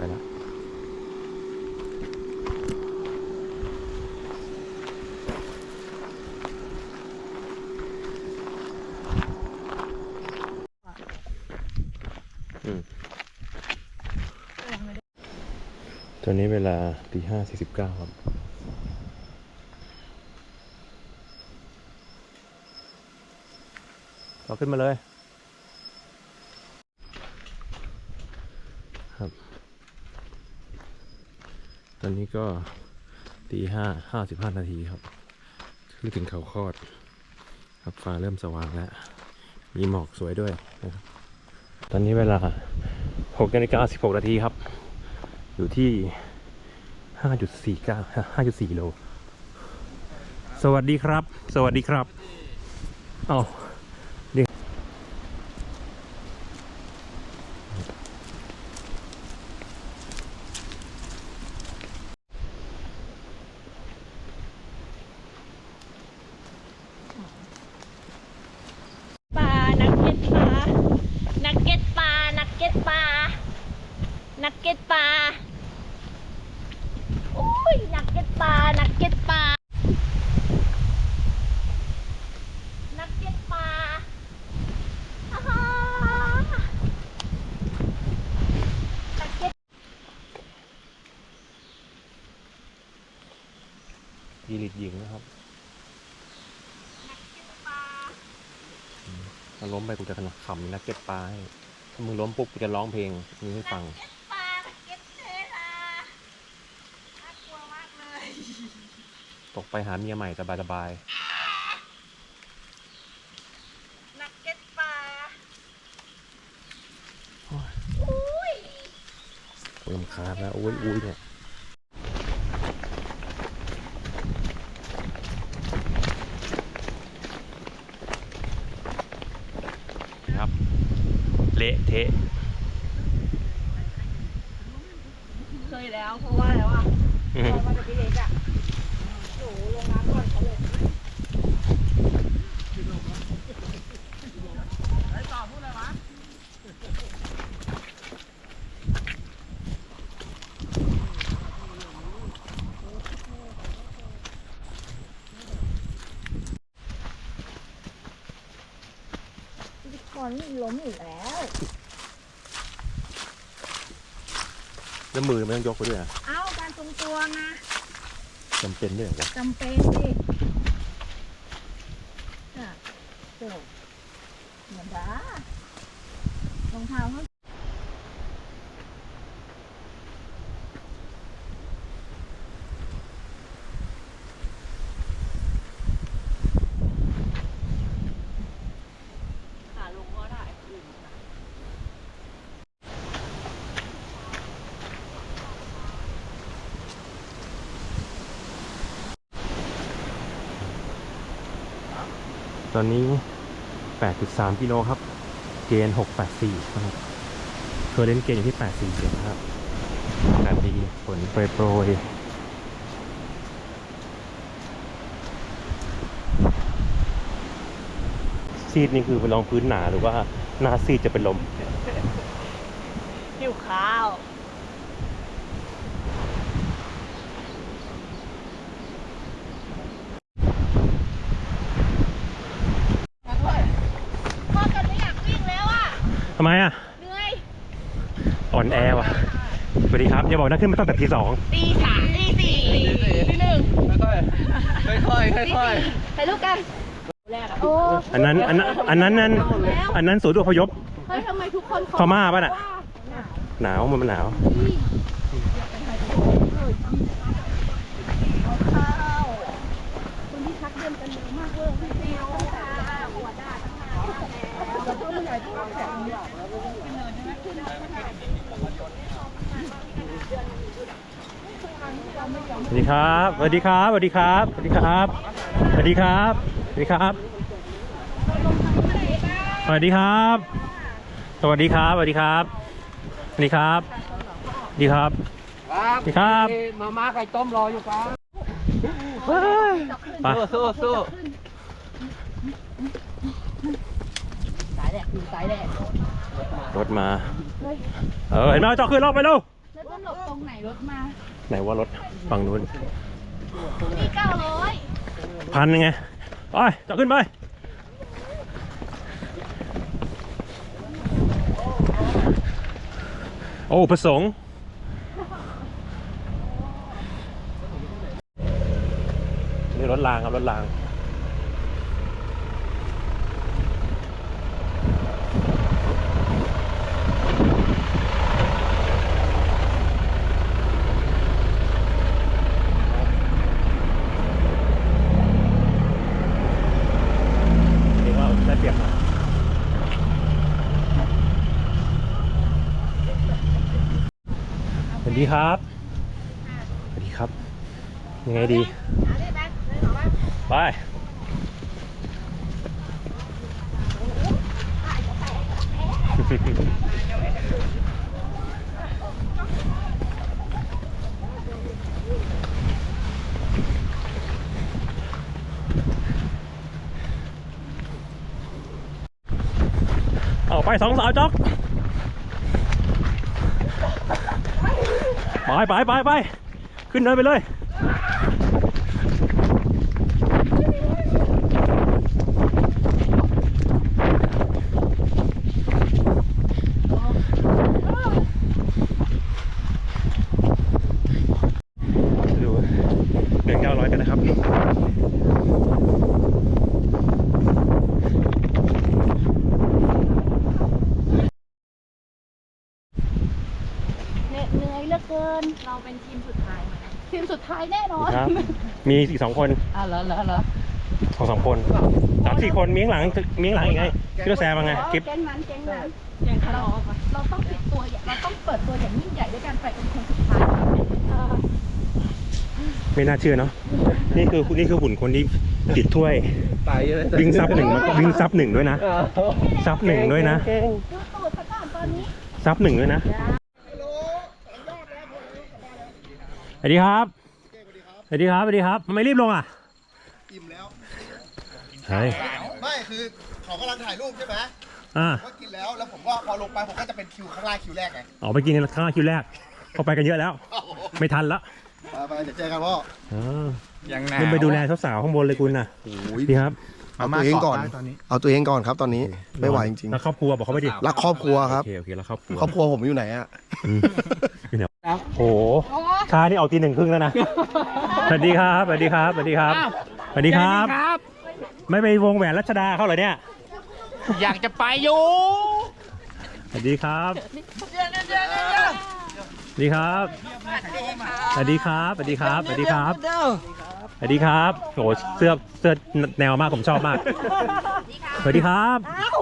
ไปแล้วตอนนี้เวลาตีห้าสี่สิบเก้าครับเราขึ้นมาเลย ครับ ตอนนี้ก็ตีห้าห้าสิบห้านาทีครับขึ้นถึงเขาคอด ครับฟ้าเริ่มสว่างแล้ว มีหมอกสวยด้วยนะครับตอนนี้เวลาหกนาฬิกาสิบหกนาทีครับ อยู่ที่ห้าจุดสี่เก้าห้าจุดสี่โล สวัสดีครับ สวัสดีครับ เอาปลา นักเก็ตปลา นักเก็ตปลา นักเก็ตปลา นักเก็ตปลา โอ้ย นักเก็ตปลา นักเก็ตปลา นักเก็ตปลาอ่าฮะนักเก็ต ยีริตหญิงนะครับถ้าล้มไปกูจะขำนักเก็ตปลาให้ถ้ามึงล้มปุ๊บกูจะร้องเพลงนี้ให้ฟังนักเก็ตปลานักเก็ตเทลาน่ากลัวมากเลย ตกไปหาเมียใหม่สบายนักเก็ตปลาๆอุ้ยกูลำคาญแล้วอุ้ยอุ้ยเนี่ย 对 อนล้มอยู่แล้วแล้วมือไม่ต้องยกไปด้วยนะเอ้าการทรงตัวนะจำเป็นด้วยเหรอวะจำเป็นดิอะเดี๋ยวเหมือนด้ารองเท้าเขาขาลงก็ได้ ต อนนี้ 8.3 กิโลครับ เกณฑ์684ครับเคยเล่นเกณฑ์อยู่ที่ 84เนะครับอากาศดีฝนโปรยโปรยซีดนี่คือไปรองพื้นหนาหรือว่าหน้าซีดจะเป็นลมหิวข้าว พ่อกันไม่อยากวิ่งแล้วอะ ทำไมอะเหนื่อยอ่อนแอว่ะสวัสดีครับอย่าบอกนะขึ้นมาตั้งแต่ทีสองตีสามตีสี่ตีหนึ่งค่อยๆค่อยๆค่อยถ่ายรูปกันโอ้อันนั้นอันนั้นอันนั้นนั่นอันนั้นศูนย์อพยพเฮ้ยทำไมทุกคนพม่าป่ะน่ะหนาวมันหนาว สวัสดีครับสวัสดีครับสวัสดีครับสวัสดีครับสวัสดีครับสวัสดีครับสวัสดีครับ สวัสดีครับสวัสดีครับสวัสดีครับสวัสดีครับสวัสดีครับมาม่าไก่ต้มรออยู่ครับไปสู้สู้สายแดดสายแดดรถมา เออเห็นไหมจอขึ้นรอบไปเร็วแล้วจะหลบตรงไหนรถมา ไหนว่ารถฝั่งนู้นนี่เก้าร้อยพันยังไงไปจะขึ้นไปโอ้ประสงค์นี่รถรางครับรถราง เรียกว่าได้เปรียบหน่อยส วัสดีครับ สวัสดีครับ ยังไงดี ไป เอาไปสองสาวจ๊อก ไปไปไปไปขึ้นเนินไปเลย ดูเดินเก้าร้อยกันนะครับ เหน็ดเหนื่อยเหลือเกิน เราเป็นทีมสุดท้ายทีมสุดท้ายแน่นอนครับ มีอีกสองคนอะเหรอเหรอเหรอสองสองคนสามสี่คนมีข้างหลังมีข้างหลังอีกไงพี่รถแซมมาไงคลิป แก๊งนั้นแก๊งนั้นแก๊งเราเราต้องปิดตัวอย่างเราต้องเปิดตัวอย่างยิ่งใหญ่ด้วยการไปเป็นคนสุดท้ายเออไม่น่าเชื่อเนาะนี่คือนี่คือหุ่นคนที่ติดถ้วยไปเลยวิ่งซับหนึ่งวิ่งซับหนึ่งด้วยนะอ้าวซับหนึ่งด้วยนะเก่งดูตูดซะก่อนตอนนี้ซับหนึ่งด้วยนะ สวัสดีครับ สวัสดีครับ สวัสดีครับทำไมรีบลงอะ อิ่มแล้ว เฮ้ย ไม่คือเขากำลังถ่ายรูปใช่ไหมอ่าก็กินแล้ว แล้วผมก็พอลงไปผมก็จะเป็นคิวข้างล่างคิวแรกไงออกไปกินกันข้างหน้าคิวแรกเขาไปกันเยอะแล้ว ไม่ทันละไปไปเดี๋ยวเจอกันพ่ออ่ายังหนาคุณไปดูแลสาวๆข้างบนเลยคุณน่ะดีครับ เอาตัวเองก่อนเอาตัวเองก่อนครับตอนนี้ไม่ไหวจริงแล้วครอบครัวบอกเขาไปดิๆรักครอบครัวครับ โอเคโอเคแล้วครอบครัวครอบครัวผมอยู่ไหนอะอืมอยู่ไหนโอ้โหชานี่ออกตีหนึ่งครึ่งแล้วนะสวัสดีครับสวัสดีครับสวัสดีครับสวัสดีครับ ครับ ไม่ไปวงแหวนรัชดาเขาเหรอเนี่ยอยากจะไปอยู่สวัสดีครับสวัสดีครับสวัสดีครับสวัสดีครับสวัสดีครับส วัสดีครับโอ้โหเสื้อเสื้อแนวมากผมชอบมาก สวัสดีครับอ้าว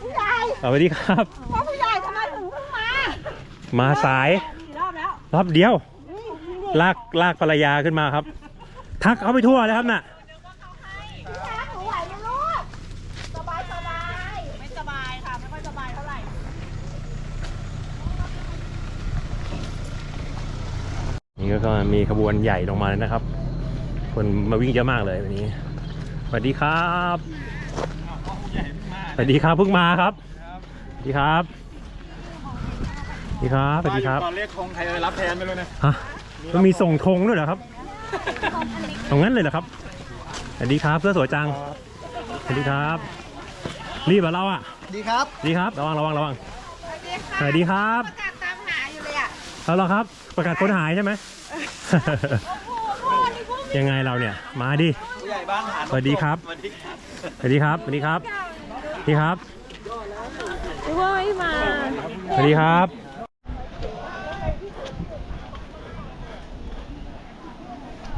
ผู้ใหญ่สวัสดีครับ พ่อผู้ใหญ่ทำไมถึงเพิ่งมามาสายกี่รอบแล้วรอบเดียวลากลากภรรยาขึ้นมาครับ ทักเขาไปทั่วเลยครับน่ะ พี่ช้างหนูไหวไหมลูกสบายสบายไม่สบายค่ะ ไม่ค่อยสบายเท่าไหร่นี่ก็มีขบวนใหญ่ลงมาเลยนะครับ คนมาวิ่งเยอะมากเลยวันนี้สวัสดีครับสวัสดีครับเพิ่งมาครับสวัสดีครับสวัสดีครับสวัสดีครับตอนเรียกคงใครรับแทนไม่รู้นะฮะมันมีส่งธงด้วยเหรอครับตรงนั้นเลยเหรอครับสวัสดีครับเสื้อสวยจังสวัสดีครับ รีบเหรอเราอะดีครับสวัสดีครับระวังระวังระวังสวัสดีครับประกาศตามหาอยู่เลยอะเอาเหรอครับ ประกาศคนหายใช่ไหม ยังไงเราเนี่ย มาดิ ผู้ใหญ่บ้านหาสวัสดีครับ สวัสดีครับสวัสดีครับสวัสดีครับสวัสดีครับว่าไม่มาสวัสดีครับ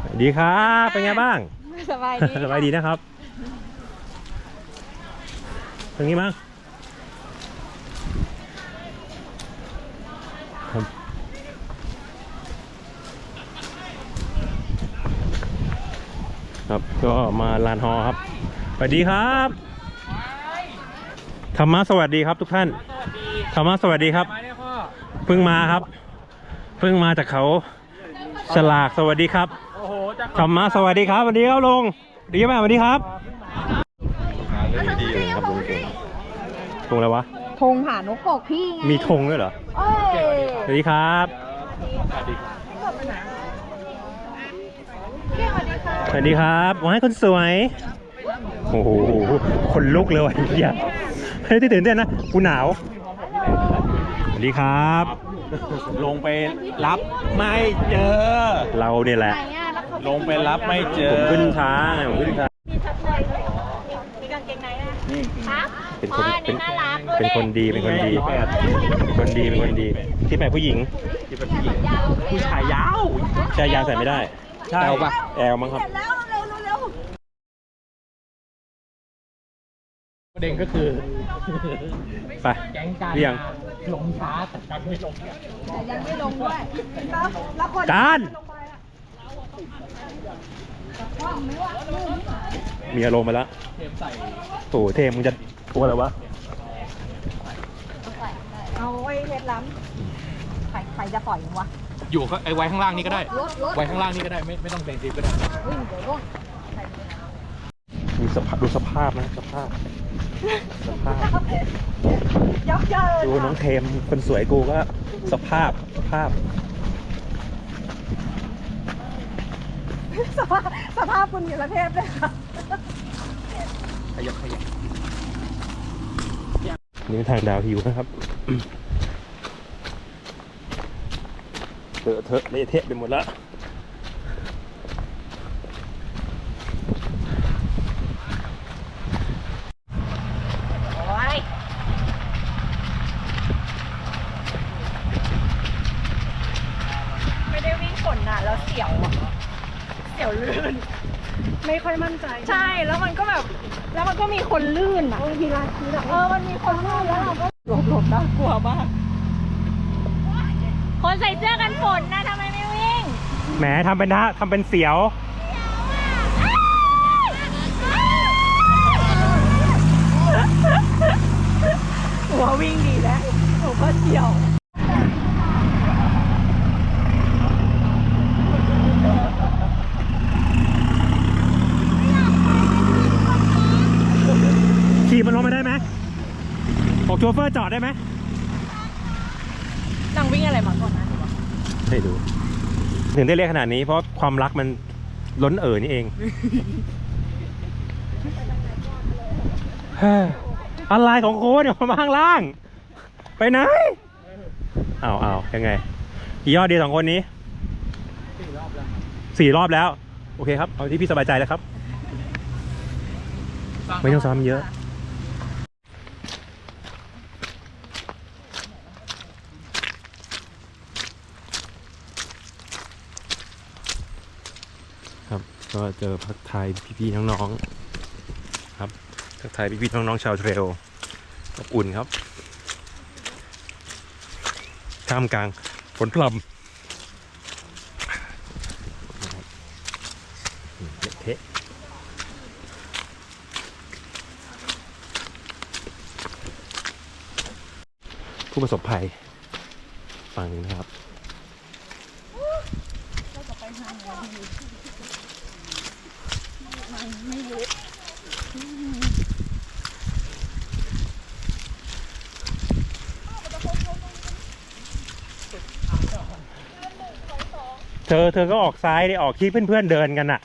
สวัสดีครับ เป็นไงบ้าง สบายดี สบายดีนะครับตรงนี้มั้งครับ ครับก็มาลานฮอครับสวัสดีครับธรรมะสวัสดีครับทุกท่านธรรมะสวัสดีครับมาเนี่ยพ่อเพิ่งมาครับเพิ่งมาจากเขาฉลากสวัสดีครับโอ้โหจะธรรมะสวัสดีครับสวัสดีครับลุงดีไหมสวัสดีครับธงอะไรวะธงผ่านนกปกพี่ไงมีธงด้วยเหรอเอ้ยสวัสดีครับ สวัสดีครับว้ายคนสวย โอ้โห คนลุกเลยว่ะเฮียเฮ้ยตื่นเต้นนะ กูหนาว สวัสดีครับ ลงไปรับไม่เจอ เราเนี่ยแหละ ลงไปรับไม่เจอ ผมขึ้นช้าไงผมขึ้นช้า มีกางเกงในนะนี่ครับเป็นคนอ๋ออัเป็นน่ารักเป็นคนดี เป็นคนดี เป็นคนดี เป็นคนดี ที่แปลผู้หญิง ที่เป็นผู้หญิงผู้ชายยาว ชายยาวใส่ไม่ได้ ใช่แอลปะแอลมั้งครับ แล้วเร็วเร็วประเด็นก็คือไปแก๊งการเรียงลงช้าแต่การไม่ลงแต่ยังไม่ลงด้วยแล้วแล้วคนการมีอารมณ์มาแล้วเทมใส่โอ้โหเทมมึงจะตัวอะไรวะ เอาไว้เฮ็ดล้ำใครใครจะปล่อยมึงวะ อยู่ก็ไอ้ไว้ข้างล่างนี่ก็ได้รถรถไว้ข้างล่างนี่ก็ได้ไม่ไม่ต้องเซนซิฟก็ได้วิ่งเดี๋ยวร่วงดูสภาพดูสภาพนะสภาพสภาพยับเยินดูน้องเทมคนสวยกูก็สภาพสภาพ สภาพสภาพคุณอยู่ประเทศเลยค่ะขยับขยับนี่ทางดาวฮิวนะครับ เตอะเทอะเละเทะไปหมดแล้วโอ้ยไม่ได้วิ่งฝนน่ะแล้วเสียวอะเสียวลื่น ไม่ค่อยมั่นใจใช่ แล้วมันก็แบบ แล้วมันก็มีคนลื่นอะทีละทีละเออ มันมีคนลื่นแล้วเราก็หลบหลบน่ากลัวมากคน ใส่เสื้อกันฝนนะทำไมไม่วิ่งแหมทำเป็นนะทำเป็นเสียว หัววิ่งดีแล้วหนูก็เฉียว ขี่มันลงมาได้ไหมบอกโชเฟอร์จอดได้ไหมนางวิ่งอะไรมาก่อนนะ ไม่รู้ถึงได้เรียกขนาดนี้เพราะความรักมันล้นเอ่อนี่เอง อะไรของโค้ดเนี่ยมาข้างล่าง ไปไหนอ้าวอ้าวยังไงกี่ยอดดีสองคนนี้สี่รอบแล้ว โอเคครับ เอาที่พี่สบายใจแล้วครับ ไม่ต้องซ้ำเยอะ ครับ ก็เจอพักทายพี่ๆน้องๆครับทักทายพี่ๆน้องๆชาวเทรลอบอุ่นครับท่ามกลางฝนพรำเทะผู้ประสบภัยฝั่งนี้นะครับ เธอเธอก็ออกซ้ายดิออกที่เพื่อนๆเดินกันอะ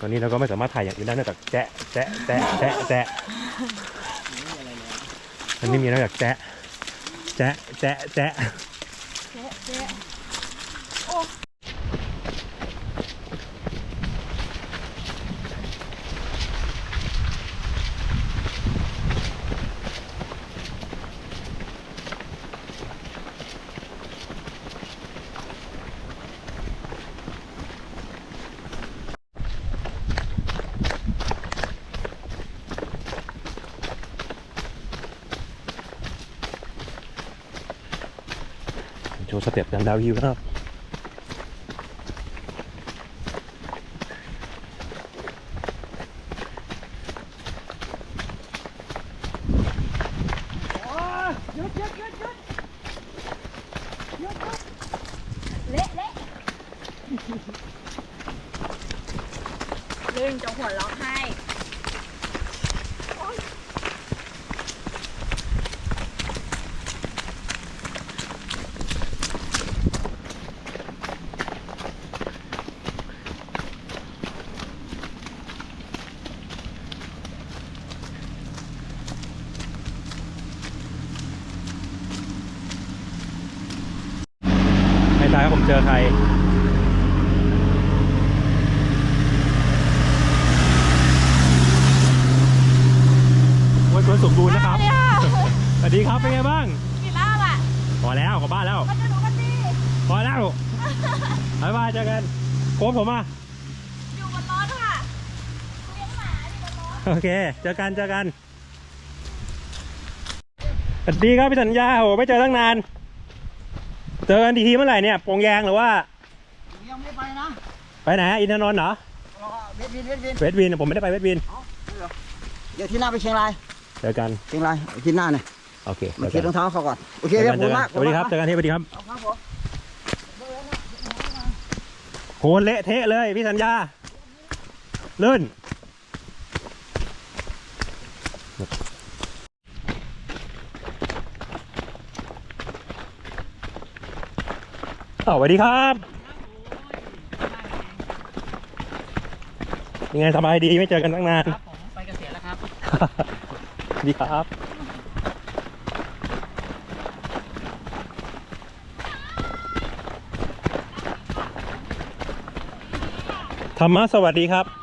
ตอนนี้เราก็ไม่สามารถถ่ายอย่างอื่นได้นอกจากแจ๊ะแจ๊ะแจ๊ะแจ๊ะแจ๊ะมันไม่มีนอกจากแจ๊ะแจ๊ะแจ๊ะแจ๊ะ สเต็ปดังดาวฮิวครับเล่นจะหัวเราะให้ เจอใครวันสวนสมบูรณ์นะครับ สวัสดีครับ เป็นไงบ้างกินเหล้าอะ พอแล้วกลับบ้านแล้ว มันจะรู้กันดีพอแล้วบายบายเจอกันโค้ชผมอะ อยู่บนรถค่ะเลี้ยงหมาอยู่บนรถโอเค เจอกันเจอกัน สวัสดีครับพี่สัญญาโอ้โหไม่เจอตั้งนาน เจอกันทีทีเมื่อไหร่เนี่ยโปงยางหรือว่า ยังไม่ไปนะไปไหนอินทนนท์เหรอเวทวินเวทวินเวสวินผมไม่ได้ไปเวสวินเดี๋ยวที่หน้าไปเชียงรายเจอกันเชียงรายที่หน้าเนี่ยโอเคมาเจอเช็ดรกัอนงเท้าเขาก่อนโอเคเจอเรียกับนผเจมอกัมานกสวัสดีครับเจอกันที่สวัสดีครับครับผมโหเละเทะเลยพี่สัญญาลื่น อ้าวสวัสดีครับยังไงสบายดีไม่เจอกันตั้งนาน ครับผมไปเกษียณแล้วครับสวัสดีครับ ธรรมะสวัสดีครับ